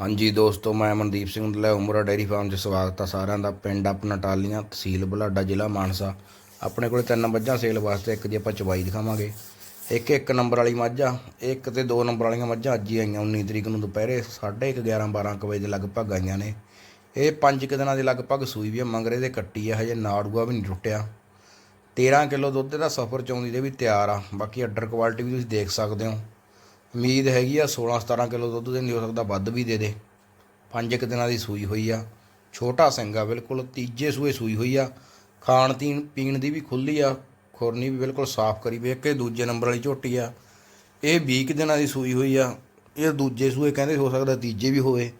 ਹਾਂਜੀ ਦੋਸਤੋ, ਮੈਂ ਮਨਦੀਪ ਸਿੰਘ ਲੈ ਉਮਰਾ ਡੇਅਰੀ ਫਾਰਮ 'ਚ ਸਵਾਗਤ ਆ ਸਾਰਿਆਂ ਦਾ। ਪਿੰਡ ਆਪਣਾ ਟਾਲੀਆਂ, ਤਹਿਸੀਲ ਬੁਲਾਡਾ, ਜ਼ਿਲ੍ਹਾ ਮਾਨਸਾ। ਆਪਣੇ ਕੋਲੇ ਤਿੰਨ ਮੱਝਾਂ ਸੇਲ ਵਾਸਤੇ, ਇੱਕ ਜੇ ਆਪਾਂ ਚਵਾਈ ਦਿਖਾਵਾਂਗੇ। ਇੱਕ ਇੱਕ ਨੰਬਰ ਵਾਲੀ ਮੱਝ ਆ। ਇੱਕ ਤੇ ਦੋ ਨੰਬਰ ਵਾਲੀਆਂ ਮੱਝਾਂ ਅੱਜ ਹੀ ਆਈਆਂ 19 ਤਰੀਕ ਨੂੰ ਦੁਪਹਿਰੇ 1:30 11 12 ਕੁ ਵਜੇ ਦੇ ਲਗਭਗ ਆਈਆਂ ਨੇ। ਇਹ ਪੰਜ ਕੁ ਦਿਨਾਂ ਦੇ ਲਗਭਗ ਸੂਈ ਵੀ ਆ, ਮੰਗਰੇ ਦੇ ਕੱਟੀ ਆ, ਹਜੇ ਨਾੜੂਆ ਵੀ ਨਹੀਂ ਟੁੱਟਿਆ। 13 ਕਿਲੋ ਦੁੱਧ ਦਾ ਸਫਰ ਚੌਂਦੀ ਦੇ ਵੀ ਤਿਆਰ ਆ। ਬਾਕੀ ਅੱਡਰ ਕੁਆਲਿਟੀ ਵੀ ਤੁਸੀਂ ਦੇਖ ਸਕਦੇ ਹੋ। ਉਮੀਦ ਹੈਗੀ ਆ 16 17 ਕਿਲੋ ਦੁੱਧ ਦੇ ਨਹੀਂ ਹੋ ਸਕਦਾ ਵੱਧ ਵੀ ਦੇ ਦੇ। ਪੰਜ ਕੁ ਦਿਨਾਂ ਦੀ ਸੂਈ ਹੋਈ ਆ। ਛੋਟਾ ਸਿੰਗਾ ਬਿਲਕੁਲ ਤੀਜੇ ਸੂਏ ਸੂਈ ਹੋਈ ਆ। ਖਾਣ ਤੀਨ ਪੀਣ ਦੀ ਵੀ ਖੁੱਲੀ ਆ, ਖੁਰਨੀ ਵੀ ਬਿਲਕੁਲ ਸਾਫ਼ ਕਰੀ ਵੇਖ ਕੇ ਦੂਜੇ ਨੰਬਰ ਵਾਲੀ ਝੋਟੀ ਆ। ਇਹ 20 ਕੁ ਦਿਨਾਂ ਦੀ ਸੂਈ ਹੋਈ ਆ। ਇਹ ਦੂਜੇ ਸੂਏ ਕਹਿੰਦੇ ਹੋ ਸਕਦਾ ਤੀਜੇ ਵੀ ਹੋਵੇ।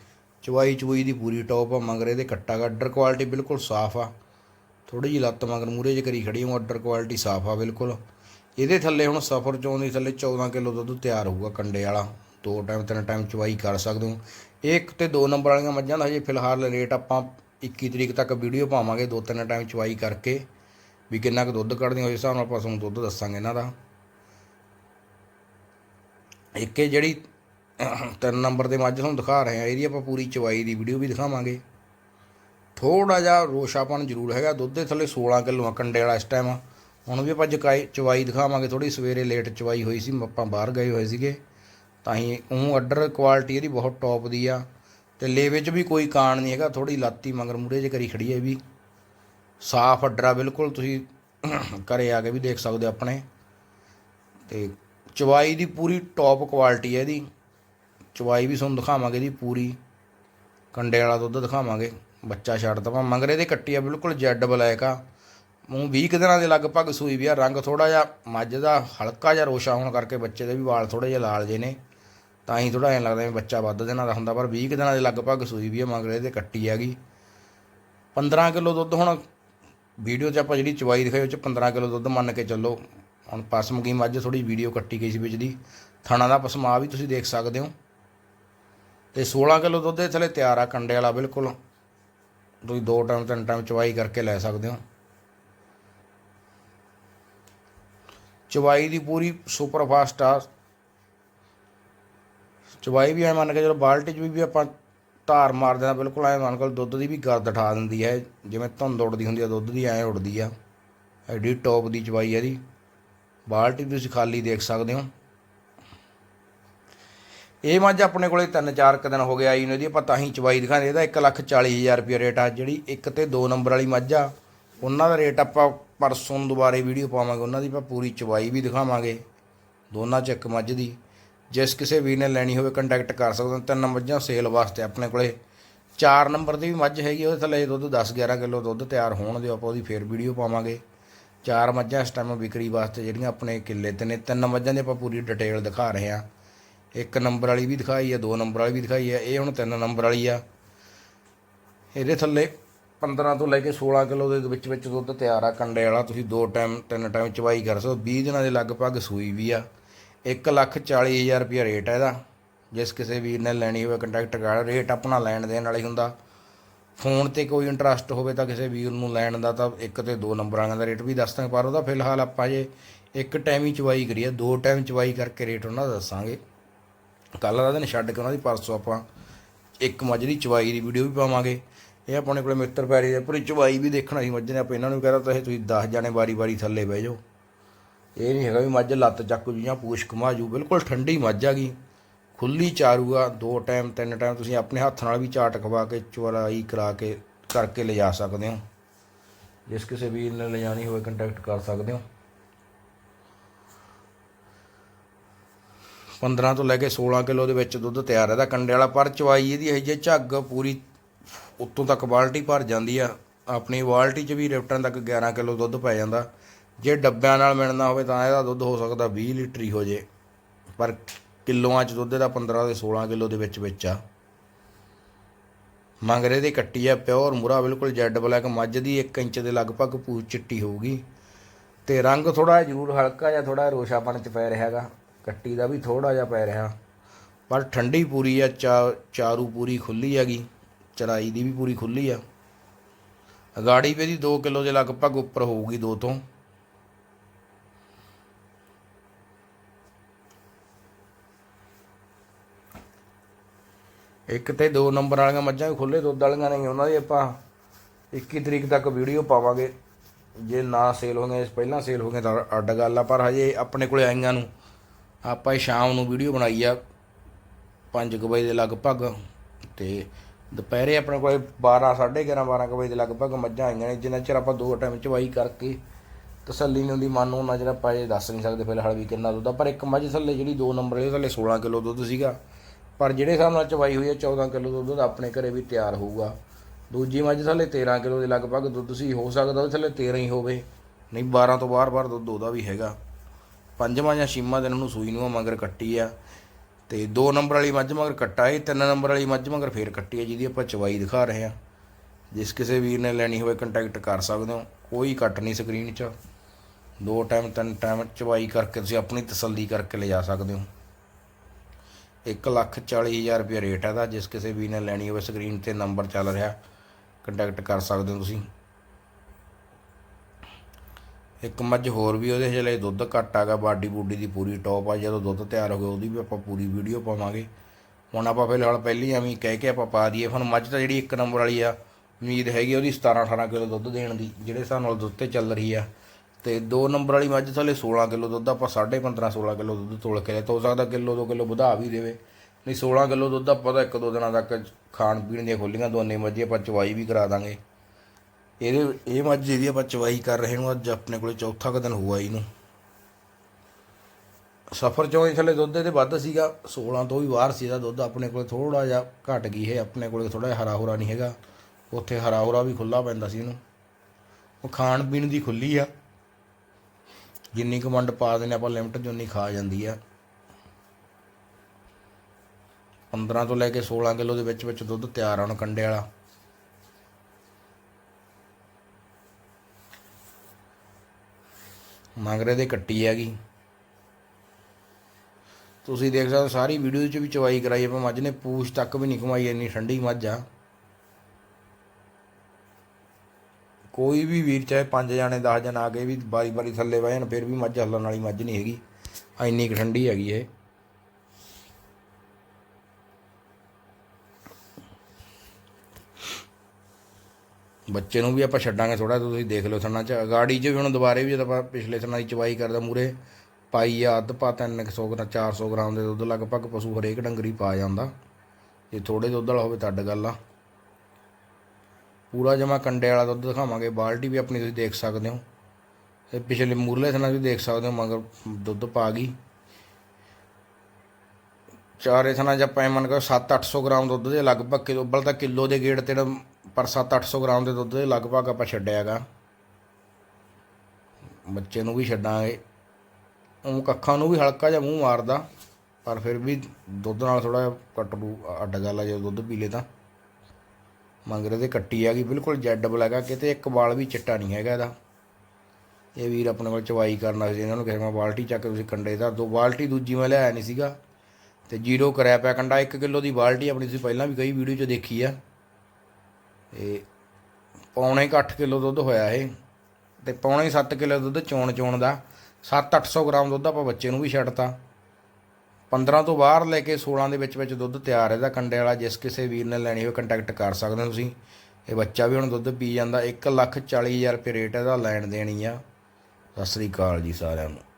ਚਵਾਈ ਚੁਈ ਦੀ ਪੂਰੀ ਟੌਪ ਆ, ਮਗਰੇ ਦੇ ਕੱਟਾ ਗਾ ਆਰਡਰ ਕੁਆਲਿਟੀ ਬਿਲਕੁਲ ਸਾਫ਼ ਆ। ਥੋੜੀ ਜਿਹੀ ਲੱਤ ਮਗਰ ਮੂਰੇ ਜਿਹੀ ਕਰੀ ਖੜੀ ਹਾਂ ਆਰਡਰ ਕੁਆਲਿਟੀ ਸਾਫ਼ ਆ ਬਿਲਕੁਲ। ਇਹਦੇ ਥੱਲੇ ਹੁਣ ਸਫਰ ਚੋਂ ਦੀ ਥੱਲੇ 14 ਕਿਲੋ ਦੁੱਧ ਤਿਆਰ ਹੋਊਗਾ ਕੰਡੇ ਵਾਲਾ। ਦੋ ਟਾਈਮ ਤਿੰਨ ਟਾਈਮ ਚਵਾਈ ਕਰ ਸਕਦੇ ਹੋ। ਇੱਕ ਤੇ ਦੋ ਨੰਬਰ ਵਾਲੀਆਂ ਮੱਝਾਂ ਦਾ ਹਜੇ ਫਿਲਹਾਲ ਰੇਟ ਆਪਾਂ 21 ਤਰੀਕ ਤੱਕ ਵੀਡੀਓ ਪਾਵਾਂਗੇ। ਦੋ ਤਿੰਨ ਟਾਈਮ ਚਵਾਈ ਕਰਕੇ ਵੀ ਕਿੰਨਾ ਕੁ ਦੁੱਧ ਕੱਢਦੀਆਂ ਉਸ ਹਿਸਾਬ ਨਾਲ ਆਪਾਂ ਤੁਹਾਨੂੰ ਦੁੱਧ ਦੱਸਾਂਗੇ ਇਹਨਾਂ ਦਾ। ਇੱਕ ਇਹ ਜਿਹੜੀ ਤਿੰਨ ਨੰਬਰ ਦੇ ਮੱਝ ਤੁਹਾਨੂੰ ਦਿਖਾ ਰਹੇ ਆ ਇਹਦੀ ਆਪਾਂ ਪੂਰੀ ਚਵਾਈ ਦੀ ਵੀਡੀਓ ਵੀ ਦਿਖਾਵਾਂਗੇ। ਥੋੜਾ ਜਿਹਾ ਰੋਸ਼ਾਪਨ ਜ਼ਰੂਰ ਹੈਗਾ। ਦੁੱਧ ਦੇ ਥੱਲੇ 16 ਕਿਲੋ ਆ ਕੰਡੇ ਵਾਲਾ ਇਸ ਟਾਈਮ ਹੁਣ ਵੀ ਆਪਾਂ ਜਕਾਈ ਚਵਾਈ ਦਿਖਾਵਾਂਗੇ ਥੋੜੀ ਸਵੇਰੇ ਲੇਟ ਚਵਾਈ ਹੋਈ ਸੀ, ਆਪਾਂ ਬਾਹਰ ਗਏ ਹੋਏ ਸੀਗੇ। ਤਾਂ ਹੀ ਉਹ ਆਰਡਰ ਕੁਆਲਿਟੀ ਇਹਦੀ ਬਹੁਤ ਟੌਪ ਦੀ ਆ। ਤੇ ਲੇਵੇ 'ਚ ਵੀ ਕੋਈ ਕਾਣ ਨਹੀਂ ਹੈਗਾ ਥੋੜੀ ਲਾਤੀ ਮੰਗਰ ਮੂਰੇ ਜੇ ਕਰੀ ਖੜੀ ਹੈ ਵੀ। ਸਾਫ਼ ਅੱਡਰਾ ਬਿਲਕੁਲ ਤੁਸੀਂ ਘਰੇ ਆ ਕੇ ਵੀ ਦੇਖ ਸਕਦੇ ਹੋ ਆਪਣੇ। ਤੇ ਚਵਾਈ ਦੀ ਪੂਰੀ ਟੌਪ ਕੁਆਲਿਟੀ ਹੈ ਇਹਦੀ। ਚਵਾਈ ਵੀ ਤੁਹਾਨੂੰ ਦਿਖਾਵਾਂਗੇ ਇਹਦੀ ਪੂਰੀ। ਕੰਡੇ ਵਾਲਾ ਦੁੱਧ ਦਿਖਾਵਾਂਗੇ, ਬੱਚਾ ਛੱਡ ਦਵਾਂ। ਮਗਰੇ ਦੇ ਕੱਟੀ ਆ, ਬਿਲਕੁਲ ਜੈਡ ਬਲੈਕ ਆ। ਮੂੰਹ 20 ਕੁ ਦਿਨਾਂ ਦੇ ਲਗਭਗ ਸੂਈ ਵੀ ਆ, ਰੰਗ ਥੋੜਾ ਜਿਹਾ ਮੱਝ ਦਾ ਹਲਕਾ ਜਿਹਾ ਰੋਸ਼ਾ ਹੋਣ ਕਰਕੇ ਬੱਚੇ ਦੇ ਵੀ ਵਾਲ ਥੋੜੇ ਜਿਹਾ ਲਾਲ ਜੇ ਨੇ। ਤਾਂ ਹੀ ਥੋੜਾ ਐਂ ਲੱਗਦਾ ਵੀ ਬੱਚਾ ਵੱਧ ਦਿਨਾਂ ਦਾ ਹੁੰਦਾ, ਪਰ 20 ਕੁ ਦਿਨਾਂ ਦੇ ਲਗਭਗ ਸੂਈ ਵੀ ਆ, ਮਗਰੇ ਦੇ ਕੱਟੀ ਹੈਗੀ। 15 ਕਿਲੋ ਦੁੱਧ ਹੁਣ ਵੀਡੀਓ 'ਚ ਆਪਾਂ ਜਿਹੜੀ ਚਵਾਈ ਦਿਖਾਈ, ਉਹ 'ਚ 15 ਕਿਲੋ ਦੁੱਧ ਮੰਨ ਕੇ ਚੱਲੋ। ਹੁਣ ਪਸਮ ਗਈ ਮੱਝ ਥੋੜੀ ਵੀਡੀਓ ਕੱਟੀ ਗਈ ਸੀ ਵਿੱਚ ਦੀ। ਥਣਾ ਦਾ ਪਸਮਾ ਵੀ ਤੁਸੀਂ ਦੇਖ ਸਕਦੇ ਹੋ। ਤੇ 16 ਕਿਲੋ ਦੁੱਧ ਦੇ ਥੱਲੇ ਤਿਆਰ ਆ ਕੰਡੇ ਵਾਲਾ, ਬਿਲਕੁਲ। ਤੁਸੀਂ ਦੋ ਟਾਈਮ, ਤਿੰਨ ਟਾਈਮ ਚਵਾਈ ਕਰਕੇ ਲੈ ਸਕਦੇ ਹੋ। ਚਵਾਈ ਦੀ ਪੂਰੀ ਸੁਪਰ ਫਾਸਟ ਆ। ਚਵਾਈ ਵੀ ਐ ਮੰਨ ਕੇ ਚਲੋ ਬਾਲਟੀ 'ਚ ਵੀ ਆਪਾਂ ਧਾਰ ਮਾਰ ਦੇਣਾ ਬਿਲਕੁਲ ਐ ਮੰਨ ਕੇ ਦੁੱਧ ਦੀ ਵੀ ਗਰਦ ਉਠਾ ਦਿੰਦੀ ਹੈ ਜਿਵੇਂ ਧੁੰਦ ਉੱਡਦੀ ਹੁੰਦੀ ਆ ਦੁੱਧ ਦੀ ਐ ਉੱਡਦੀ ਆ। ਐਡੀ ਟੌਪ ਦੀ ਚਵਾਈ ਹੈ ਇਹਦੀ। ਬਾਲਟੀ ਤੁਸੀਂ ਖਾਲੀ ਦੇਖ ਸਕਦੇ ਹੋ। ਇਹ ਮੱਝ ਆਪਣੇ ਕੋਲੇ ਤਿੰਨ ਚਾਰ ਕੁ ਦਿਨ ਹੋ ਗਿਆ ਆਈ ਨੂੰ ਇਹਦੀ। ਆਪਾਂ ਤਾਂ ਹੀ ਚਵਾਈ ਦਿਖਾਉਂਦੇ ਇਹਦਾ 140000 ਰੁਪਏ ਰੇਟ ਆ। ਜਿਹੜੀ ਇੱਕ ਤੇ ਦੋ ਨੰਬਰ ਵਾਲੀ ਮੱਝ ਆ, ਉਹਨਾਂ ਦਾ ਰੇਟ ਆਪਾਂ ਪਰਸੋਂ ਨੂੰ ਦੁਬਾਰੇ ਵੀਡੀਓ ਪਾਵਾਂਗੇ, ਉਹਨਾਂ ਦੀ ਆਪਾਂ ਪੂਰੀ ਚਵਾਈ ਵੀ ਦਿਖਾਵਾਂਗੇ, ਦੋਨਾਂ ਚ ਇੱਕ ਮੱਝ ਦੀ। ਜਿਸ ਕਿਸੇ ਵੀ ਨੇ ਲੈਣੀ ਹੋਵੇ ਕੰਟੈਕਟ ਕਰ ਸਕਦੇ ਹੋ, ਤਿੰਨ ਮੱਝਾਂ ਸੇਲ ਵਾਸਤੇ ਆਪਣੇ ਕੋਲੇ। ਚਾਰ ਨੰਬਰ ਦੀ ਵੀ ਮੱਝ ਹੈਗੀ, ਉਹਦੇ ਥੱਲੇ ਦੁੱਧ 10 11 ਕਿਲੋ ਦੁੱਧ ਤਿਆਰ ਹੋਣ ਦਿਓ ਆਪਾਂ, ਉਹਦੀ ਫੇਰ ਵੀਡੀਓ ਪਾਵਾਂਗੇ। ਚਾਰ ਮੱਝਾਂ ਇਸ ਟਾਈਮ ਵਿਕਰੀ ਵਾਸਤੇ ਜਿਹੜੀਆਂ ਆਪਣੇ ਕਿੱਲੇ ਤੇ ਨੇ, ਤਿੰਨ ਮੱਝਾਂ ਦੀ ਆਪਾਂ ਪੂਰੀ ਡਿਟੇਲ ਦਿਖਾ ਰਹੇ ਹਾਂ। ਇੱਕ ਨੰਬਰ ਵਾਲੀ ਵੀ ਦਿਖਾਈ ਹੈ, ਦੋ ਨੰਬਰ ਵਾਲੀ ਵੀ ਦਿਖਾਈ ਹੈ, ਇਹ ਹੁਣ ਤਿੰਨ ਨੰਬਰ ਵਾਲੀ ਆ। ਇਹਦੇ ਥੱਲੇ 15 ਤੋਂ ਲੈ ਕੇ 16 ਕਿਲੋ ਦੇ ਵਿੱਚ ਵਿੱਚ ਦੁੱਧ ਤਿਆਰ ਆ, ਕੰਡੇ ਵਾਲਾ। ਤੁਸੀਂ ਦੋ ਟਾਈਮ, ਤਿੰਨ ਟਾਈਮ ਚਵਾਈ ਕਰ ਸਕਦੇ 20 ਦਿਨਾਂ ਦੇ ਲਗਭਗ ਸੂਈ ਵੀ ਆ। 140000 ਰੁਪਏ ਰੇਟ ਹੈ ਇਹਦਾ। ਜਿਸ ਕਿਸੇ ਵੀਰ ਨੇ ਲੈਣੀ ਹੋਵੇ ਕੰਟੈਕਟ ਕਰ, ਰੇਟ ਆਪਣਾ ਲੈਣ ਦੇਣ ਵਾਲੇ ਹੁੰਦਾ। ਫੋਨ ਤੇ ਕੋਈ ਇੰਟਰਸਟ ਹੋਵੇ ਤਾਂ ਕਿਸੇ ਵੀਰ ਨੂੰ ਲੈਣ ਦਾ ਤਾਂ ਇੱਕ ਤੇ ਦੋ ਨੰਬਰਾਂ ਦਾ ਰੇਟ ਵੀ ਦੱਸ ਦਾਂਗੇ। ਪਰ ਉਹਦਾ ਫਿਲਹਾਲ ਆਪਾਂ ਜੇ ਇੱਕ ਟਾਈਮ ਹੀ ਚਵਾਈ ਕਰੀਏ, ਦੋ ਟਾਈਮ ਚਵਾਈ ਕਰਕੇ ਰੇਟ ਉਹਨਾਂ ਦਾ ਦੱਸਾਂਗੇ। ਕੱਲ੍ਹ ਦਾ ਦਿਨ ਛੱਡ ਕੇ ਉਹਨਾਂ ਦੀ ਪਰਸੋਂ ਆਪਾਂ ਇੱਕ ਮੱਝ ਦੀ ਚਵਾਈ ਦੀ ਵੀਡੀਓ ਵੀ ਪਾਵਾਂਗੇ। ਇਹ ਆਪਣੇ ਕੋਲੇ ਮਿੱਤਰ ਪੈਰੀ ਦੇ, ਪੂਰੀ ਚਵਾਈ ਵੀ ਦੇਖਣਾ ਸੀ ਮੱਝ ਨੇ, ਆਪਾਂ ਇਹਨਾਂ ਨੂੰ ਕਹਿ ਤਾਂ ਇਹ ਤੁਸੀਂ 10 ਜਾਣੇ ਵਾਰੀ-ਵਾਰੀ ਥੱਲੇ ਬਹਿ ਜਾਓ। ਇਹ ਨਹੀਂ ਹੈਗਾ ਵੀ ਮੱਝ ਲੱਤ ਚੱਕ ਜੂ ਜਾਂ ਪੂਛ ਘੁਮਾ ਜੂ, ਬਿਲਕੁਲ ਠੰਡੀ ਮੱਝ ਆਗੀ ਖੁੱਲੀ ਚਾਰੂਗਾ ਦੋ ਟਾਈਮ ਤਿੰਨ ਟਾਈਮ ਤੁਸੀਂ ਆਪਣੇ ਹੱਥ ਨਾਲ ਵੀ ਚਾਟ ਖਵਾ ਕੇ ਚਵਾਈ ਕਰਾ ਕੇ ਕਰਕੇ ਲਿਜਾ ਸਕਦੇ ਹੋ। ਜਿਸ ਕਿਸੇ ਵੀਰ ਨੇ ਲਿਜਾਣੀ ਹੋਵੇ ਕੰਟੈਕਟ ਕਰ ਸਕਦੇ ਹੋ। 15 ਤੋਂ ਲੈ ਕੇ 16 ਕਿਲੋ ਦੇ ਵਿੱਚ ਦੁੱਧ ਤਿਆਰ ਹੈ। ਇਹਦਾ ਕੰਡੇ ਵਾਲਾ ਪਰ ਚਵਾਈ ਇਹਦੀ ਇਹ ਜੇ ਝੱਗ ਪੂਰੀ ਉੱਤੋਂ ਤੱਕ ਬਾਲਟੀ ਭਰ ਜਾਂਦੀ ਆ। ਆਪਣੀ ਬਾਲਟੀ 'ਚ ਵੀ ਰਿਫਟਨ ਤੱਕ 11 ਕਿਲੋ ਦੁੱਧ ਪੈ ਜਾਂਦਾ। ਜੇ ਡੱਬਿਆਂ ਨਾਲ ਮਿਲਣਾ ਹੋਵੇ ਤਾਂ ਇਹਦਾ ਦੁੱਧ ਹੋ ਸਕਦਾ 20 ਲੀਟਰ ਹੀ ਹੋ ਜੇ। ਪਰ ਕਿਲੋਆਂ 'ਚ ਦੁੱਧ ਦਾ 15 ਤੇ 16 ਕਿਲੋ ਦੇ ਵਿੱਚ ਵਿੱਚ ਆ। ਮੰਗਰੇ ਦੀ ਕੱਟੀ ਆ, ਪਿਓਰ ਮੁਰਾ ਬਿਲਕੁਲ ਜੈਡ ਬਲੈਕ, ਮੱਝ ਦੀ 1 ਇੰਚ ਦੇ ਲਗਭਗ ਪੂਛ ਚਿੱਟੀ ਹੋਊਗੀ। ਤੇ ਰੰਗ ਥੋੜਾ ਜ਼ਰੂਰ ਹਲਕਾ ਜਿਹਾ ਥੋੜਾ ਰੋਸਾਪਣ 'ਚ ਪੈ ਰਿਹਾ ਹੈਗਾ। ਕੱਟੀ ਦਾ ਵੀ ਥੋੜਾ ਜਿਹਾ ਪੈ ਰਿਹਾ। ਪਰ ਠੰਡੀ ਪੂਰੀ ਆ ਚਾ- ਚਾਰੂ ਪੂਰੀ ਖੁੱਲੀ ਹੈਗੀ। ਚਰਾਈ ਦੀ ਵੀ ਪੂਰੀ ਖੁੱਲੀ ਆ। ਗਾੜੀ ਵੀ ਇਹਦੀ 2 ਕਿਲੋ ਦੇ ਲਗਭਗ ਉੱਪਰ ਹੋਊਗੀ ਦੋ ਤੋਂ। ਇੱਕ ਤੇ ਦੋ ਨੰਬਰ ਵਾਲੀਆਂ ਮੱਝਾਂ ਵੀ ਖੁੱਲੇ ਦੁੱਧ ਵਾਲੀਆਂ ਨੇ ਉਹਨਾਂ ਦੀ ਆਪਾਂ 21 ਤਰੀਕ ਤੱਕ ਵੀਡੀਓ ਪਾਵਾਂਗੇ। ਜੇ ਨਾ ਸੇਲ ਹੋ ਗਏ ਪਹਿਲਾਂ ਸੇਲ ਹੋ ਗਏ ਤਾਂ ਅੱਡ ਗੱਲ ਆ, ਪਰ ਹਜੇ ਆਪਣੇ ਕੋਲੇ ਆਈਆਂ ਨੂੰ ਆਪਾਂ ਇਹ ਸ਼ਾਮ ਨੂੰ ਵੀਡੀਓ ਬਣਾਈ ਆ 5 ਵਜੇ ਦੇ ਲਗਭਗ। ਤੇ ਦੁਪਹਿਰੇ ਆਪਣੇ ਕੋਲੇ 12 11:30 12 ਵਜੇ ਦੇ ਲਗਭਗ ਮੱਝਾਂ ਆਈਆਂ ਨੇ, ਜਿੰਨਾ ਚਿਰ ਆਪਾਂ ਦੋ ਟਾਈਮ ਚਵਾਈ ਕਰਕੇ ਤਸੱਲੀ ਨਹੀਂ ਹੁੰਦੀ, ਮਨ ਨੂੰ ਉਹਨਾਂ ਜਿਹੜਾ ਆਪਾਂ ਇਹ ਦੱਸ ਨਹੀਂ ਸਕਦੇ ਫਿਲਹਾਲ ਵੀ ਕਿੰਨਾ ਦੁੱਧ ਆ, ਪਰ ਇੱਕ ਮੱਝ ਥੱਲੇ ਜਿਹੜੀ ਦੋ ਨੰਬਰ ਵਾਲੀ ਥੱਲੇ 16 ਕਿਲੋ ਦੁੱਧ ਸੀਗਾ, ਪਰ ਜਿਹੜੇ ਹਿਸਾਬ ਨਾਲ ਚਵਾਈ ਹੋਈ ਹੈ 14 ਕਿਲੋ ਦੁੱਧ ਆਪਣੇ ਘਰੇ ਵੀ ਤਿਆਰ ਹੋਊਗਾ। ਦੂਜੀ ਮੱਝ ਥੱਲੇ 13 ਕਿਲੋ ਦੇ ਲਗਭਗ ਦੁੱਧ ਸੀ, ਹੋ ਸਕਦਾ ਉਹ ਥੱਲੇ 13 ਹੀ ਹੋਵੇ, ਨਹੀਂ 12 ਤੋਂ ਬਾਹਰ-ਬਾਹਰ ਦੁੱਧ ਉਹਦਾ ਵੀ ਹੈਗਾ। ਪੰਜਵਾਂ ਜਾਂ ਛੇਵਾਂ ਦਿਨ ਉਹਨੂੰ ਸੂਈ ਨੂੰ ਮਗਰ ਕੱਟੀ ਆ। ਤੇ ਦੋ ਨੰਬਰ ਵਾਲੀ ਮੱਝ ਮਗਰ ਕੱਟਾ ਏ ਤਿੰਨ ਨੰਬਰ ਵਾਲੀ ਮੱਝ ਮਗਰ ਫੇਰ ਕੱਟੀ ਹੈ, ਜਿਹਦੀ ਆਪਾਂ ਚਵਾਈ ਦਿਖਾ ਰਹੇ ਹਾਂ। ਜਿਸ ਕਿਸੇ ਵੀਰ ਨੇ ਲੈਣੀ ਹੋਵੇ ਕੰਟੈਕਟ ਕਰ ਸਕਦੇ ਹੋ। ਕੋਈ ਕੱਟ ਨਹੀਂ ਸਕਰੀਨ 'ਚ। ਦੋ ਟਾਈਮ ਤਿੰਨ ਟਾਈਮ ਚਵਾਈ ਕਰਕੇ ਤੁਸੀਂ ਆਪਣੀ ਤਸੱਲੀ ਕਰਕੇ ਲਿਜਾ ਸਕਦੇ ਹੋ। ਇੱਕ ਲੱਖ ਚਾਲੀ ਹਜ਼ਾਰ ਰੁਪਏ ਰੇਟ ਹੈ ਦਾ ਜਿਸ ਕਿਸੇ ਵੀਰ ਨੇ ਲੈਣੀ ਹੋਵੇ ਸਕਰੀਨ ਤੇ ਨੰਬਰ ਚੱਲ ਰਿਹਾ। ਕੰਟੈਕਟ ਕਰ ਸਕਦੇ ਹੋ ਤੁਸੀਂ। ਇੱਕ ਮੱਝ ਹੋਰ ਵੀ ਉਹਦੇ ਜਿਹੜੇ ਦੁੱਧ ਘੱਟ ਆਗਾ ਬਾਡੀ ਬੂਡੀ ਦੀ ਪੂਰੀ ਟੌਪ ਆ, ਜਦੋਂ ਦੁੱਧ ਤਿਆਰ ਹੋ ਗਿਆ ਉਹਦੀ ਵੀ ਆਪਾਂ ਪੂਰੀ ਵੀਡੀਓ ਪਾਵਾਂਗੇ। ਹੁਣ ਆਪਾਂ ਫਿਲਹਾਲ ਪਹਿਲੀ ਐਵੇਂ ਕਹਿ ਕੇ ਆਪਾਂ ਪਾ ਦਈਏ, ਹੁਣ ਮੱਝ ਤਾਂ ਜਿਹੜੀ ਇੱਕ ਨੰਬਰ ਵਾਲੀ ਆ, ਉਮੀਦ ਹੈਗੀ ਉਹਦੀ 17 18 ਕਿਲੋ ਦੁੱਧ ਦੇਣ ਦੀ, ਜਿਹੜੇ ਹਿਸਾਬ ਨਾਲ ਦੁੱਧ ਤੇ ਚੱਲ ਰਹੀ ਆ। ਤੇ ਦੋ ਨੰਬਰ ਵਾਲੀ ਮੱਝ ਥੱਲੇ 16 ਕਿਲੋ ਦੁੱਧ ਆਪਾਂ 15.5 16 ਕਿਲੋ ਦੁੱਧ ਤੋਲ ਕੇ ਲੈ ਤੋ ਹੋ ਸਕਦਾ ਕਿਲੋ 2 ਕਿਲੋ ਵਧਾ ਵੀ ਦੇਵੇ। ਨਹੀਂ 16 ਕਿਲੋ ਦੁੱਧ ਆਪਾਂ ਤਾਂ ਇੱਕ ਦੋ ਦਿਨਾਂ ਤੱਕ ਖਾਣ ਪੀਣ ਦੀਆਂ ਖੋਲੀਆਂ, ਦੋਨੇ ਮੱਝੀ ਆਪਾਂ ਚਵਾਈ ਵੀ ਕਰਾ ਦਾਂਗੇ। ਇਹਦੇ, ਇਹ ਮੱਝ ਜਿਹਦੀ ਆਪਾਂ ਚਵਾਈ ਕਰ ਰਹੇ ਨੂੰ ਅੱਜ ਆਪਣੇ ਕੋਲੇ ਚੌਥਾ ਕੁ ਦਿਨ ਹੋਇਆ ਇਹਨੂੰ। ਸਫਰ ਚੋਂ ਹੀ ਥੱਲੇ ਦੁੱਧ ਇਹਦੇ ਵੱਧ ਸੀਗਾ 16 ਤੋਂ ਵੀ ਬਾਹਰ ਸੀ ਇਹਦਾ ਦੁੱਧ, ਆਪਣੇ ਕੋਲੇ ਥੋੜਾ ਜਿਹਾ ਘਟ ਗਈ ਹੈ, ਆਪਣੇ ਕੋਲੇ ਥੋੜਾ ਜਿਹਾ ਹਰਾ ਹੁਰਾ ਨਹੀਂ ਹੈਗਾ। ਉੱਥੇ ਹਰਾ ਹੁਰਾ ਵੀ ਖੁੱਲਾ ਪੈਂਦਾ ਸੀ ਇਹਨੂੰ। ਉਹ ਖਾਣ ਪੀਣ ਦੀ ਖੁੱਲੀ ਆ। ਜਿੰਨੀ ਕਮੰਡ ਪਾ ਦਿੰਦੇ ਆਪਾਂ, ਲਿਮਟ ਚ ਉਨੀ ਖਾ ਜਾਂਦੀ ਆ। 15 ਤੋਂ ਲੈ ਕੇ 16 ਕਿਲੋ ਦੇ ਵਿੱਚ ਵਿੱਚ ਦੁੱਧ ਤਿਆਰ ਆਉਣ ਹੁਣ ਕੰਡੇ ਵਾਲਾ। ਮਗਰੇ ਦੇ ਕੱਟੀ ਹੈਗੀ। ਤੁਸੀਂ ਦੇਖ ਸਕਦੇ ਸਾਰੀ ਵੀਡੀਓ 'ਚ ਵੀ ਚਵਾਈ ਕਰਾਈ ਆਪਾਂ ਮੱਝ ਨੇ ਪੂਛ ਤੱਕ ਵੀ ਨਹੀਂ ਕਮਾਈ ਇੰਨੀ ਠੰਡੀ ਮੱਝ ਆ। ਕੋਈ ਵੀ ਵੀਰ, ਚਾਹੇ ਪੰਜ ਜਾਣੇ 10 ਜਣ ਆ ਗਏ ਵੀ ਬਾਰੀ ਬਾਰੀ ਥੱਲੇ ਬਹਿ ਜਾਣ, ਫਿਰ ਵੀ ਮੱਝ ਹੱਲਣ ਵਾਲੀ ਮੱਝ ਨਹੀਂ ਹੈਗੀ। ਇੰਨੀ ਕੁ ਠੰਡੀ ਹੈਗੀ ਇਹ। ਬੱਚੇ ਨੂੰ ਵੀ ਆਪਾਂ ਛੱਡਾਂਗੇ ਥੋੜਾ ਤੁਸੀਂ ਦੇਖ ਲਿਓ ਥਣਾ ਚ। ਅਗਾੜੀ 'ਚ ਵੀ ਹੁਣ ਦੁਬਾਰੇ ਵੀ ਜਦ ਆਪਾਂ ਪਿਛਲੇ ਥਣਾ ਦੀ ਚਵਾਈ ਕਰਦਾ ਮੂਰੇ ਪਾਈ ਆ ਅੱਧ ਪਾ 300 ਗ੍ਰਾਮ 400 ਗ੍ਰਾਮ ਦੇ ਦੁੱਧ ਲਗਭਗ ਪਸ਼ੂ ਹਰੇਕ ਡੰਗਰੀ ਪਾ ਜਾਂਦਾ। ਜੇ ਥੋੜੇ ਦੁੱਧ ਵਾਲਾ ਹੋਵੇ ਤਾਂ ਅੱਡ ਗੱਲ ਆ। ਪੂਰਾ ਜਮਾ ਕੰਡੇ ਵਾਲਾ ਦੁੱਧ ਦਿਖਾਵਾਂਗੇ, ਬਾਲਟੀ ਵੀ ਆਪਣੀ ਤੁਸੀਂ ਦੇਖ ਸਕਦੇ ਹੋ। ਤੇ ਪਿਛਲੇ ਮੂਰਲੇ ਥਣਾ ਵੀ ਦੇਖ ਸਕਦੇ ਹੋ, ਮਗਰ ਦੁੱਧ ਪਾ ਗਈ। ਚਾਰੇ ਥਣਾ ਜਾਂ ਆਪਾਂ ਮੰਨ ਕੇ 7-800 ਗ੍ਰਾਮ ਦੁੱਧ ਦੇ ਲਗਭਗ ਕਿਲੋ ਬਲ ਤਾਂ ਕਿਲੋ ਦੇ ਗੇੜ ਤੇ ਪਰ 7-800 ਗ੍ਰਾਮ ਦੇ ਦੁੱਧ ਦੇ ਲਗਭਗ ਆਪਾਂ ਛੱਡਿਆਗਾ। ਬੱਚੇ ਨੂੰ ਵੀ ਛੱਡਾਂਗੇ। ਉਹ ਕੱਖਾਂ ਨੂੰ ਵੀ ਹਲਕਾ ਜਿਹਾ ਮੂੰਹ ਮਾਰਦਾ, ਪਰ ਫਿਰ ਵੀ ਦੁੱਧ ਨਾਲ ਥੋੜਾ ਕੱਟੂ ਅੱਡ ਗੱਲ ਆ, ਜੇ ਦੁੱਧ ਪੀ ਲੇ ਤਾਂ। ਮੰਗਰੇ ਦੇ ਕੱਟੀ ਆ ਗਈ, ਬਿਲਕੁਲ ਜੈਡ ਬਲੈਕ ਹੈਗਾ ਕਿਤੇ ਇੱਕ ਵਾਲ ਵੀ ਚਿੱਟਾ ਨਹੀਂ ਹੈਗਾ ਇਹਦਾ। ਇਹ ਵੀਰ ਆਪਣੇ ਕੋਲ ਚਵਾਈ ਕਰਨਾ ਸੀ, ਇਹਨਾਂ ਨੂੰ ਕਿਹਾ ਮੈਂ ਬਾਲਟੀ ਚੱਕ ਤੁਸੀਂ ਕੰਡੇ ਦਾ ਦੋ ਬਾਲਟੀ ਦੂਜੀ ਮੈਂ ਲਿਆਇਆ ਨਹੀਂ ਸੀਗਾ। ਤੇ ਜ਼ੀਰੋ ਕਰਿਆ ਪਿਆ ਕੰਡਾ 1 ਕਿਲੋ ਦੀ ਬਾਲਟੀ ਆਪਣੀ ਤੁਸੀਂ ਪਹਿਲਾਂ ਵੀ ਕਈ ਵੀਡੀਓ 'ਚ ਦੇਖੀ ਆ। ਤੇ ਪੌਣੇ 8 ਕਿਲੋ ਦੁੱਧ ਹੋਇਆ ਇਹ ਤੇ ਪੌਣੇ 7 ਕਿਲੋ ਦੁੱਧ ਚੋਣ ਚੋਣ ਦਾ। 7-800 ਗ੍ਰਾਮ ਦੁੱਧ ਆਪਾਂ ਬੱਚੇ ਨੂੰ ਵੀ ਛੱਡਤਾ। 15 ਤੋਂ ਬਾਹਰ ਲੈ ਕੇ 16 ਦੇ ਵਿੱਚ ਵਿੱਚ ਦੁੱਧ ਤਿਆਰ ਹੈ ਇਹਦਾ ਕੰਡੇ ਵਾਲਾ, ਜਿਸ ਕਿਸੇ ਵੀਰ ਨੇ ਲੈਣੀ ਹੋਵੇ ਕੰਟੈਕਟ ਕਰ ਸਕਦੇ ਹੋ ਤੁਸੀਂ। ਇਹ ਬੱਚਾ ਵੀ ਹੁਣ ਦੁੱਧ ਪੀ ਜਾਂਦਾ। 1 ਲੱਖ 40 ਹਜ਼ਾਰ ਰੁਪਏ ਰੇਟ ਇਹਦਾ ਲੈਣ ਦੇਣੀ ਆ। ਸਤਿ ਸ੍ਰੀ ਅਕਾਲ ਜੀ ਸਾਰਿਆਂ ਨੂੰ।